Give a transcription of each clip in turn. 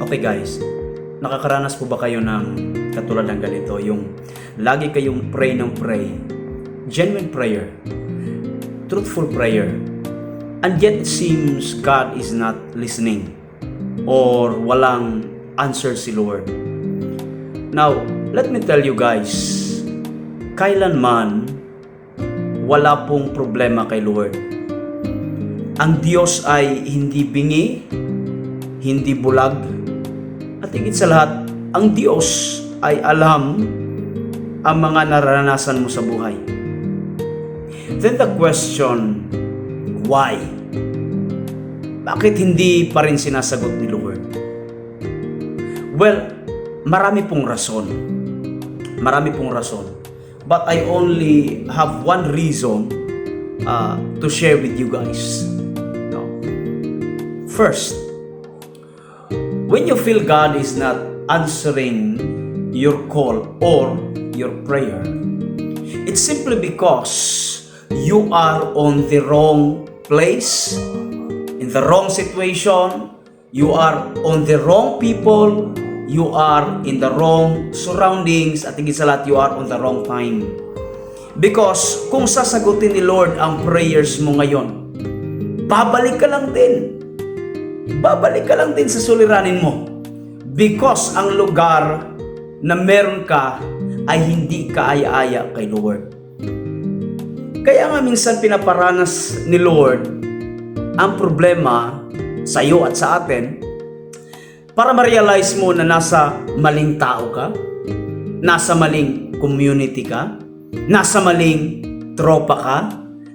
Okay guys, nakakaranas po ba kayo ng katulad ng ganito? Yung lagi kayong pray ng pray, genuine prayer, truthful prayer, and yet it seems God is not listening or walang answer si Lord. Now, let me tell you guys, kailanman wala pong problema kay Lord. Ang Diyos ay hindi bingi, hindi bulag, at higit sa lahat, ang Diyos ay alam ang mga naranasan mo sa buhay. Then the question, why? Bakit hindi pa rin sinasagot ni Lord? Well, marami pong rason. Marami pong rason. But I only have one reason uh, to share with you guys. No. First, when you feel God is not answering your call or your prayer, it's simply because you are on the wrong place, in the wrong situation, you are on the wrong people, you are in the wrong surroundings, at higit sa lahat, you are on the wrong time. Because kung sasagutin ni Lord ang prayers mo ngayon, babalik ka lang din babalik ka lang din sa suliranin mo. Because ang lugar na meron ka ay hindi kaaya-aya kay Lord. Kaya nga minsan pinaparanas ni Lord ang problema sa iyo at sa atin para ma-realize mo na nasa maling tao ka, nasa maling community ka, nasa maling tropa ka,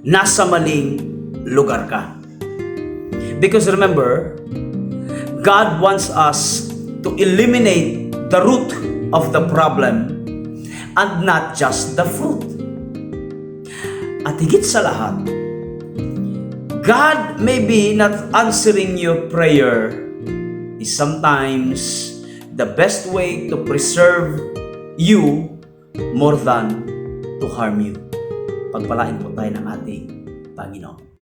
nasa maling lugar ka. Because remember, God wants us to eliminate the root of the problem and not just the fruit. At higit sa lahat, God may be not answering your prayer is sometimes the best way to preserve you more than to harm you. Pagpalain po tayo ng ating Panginoon.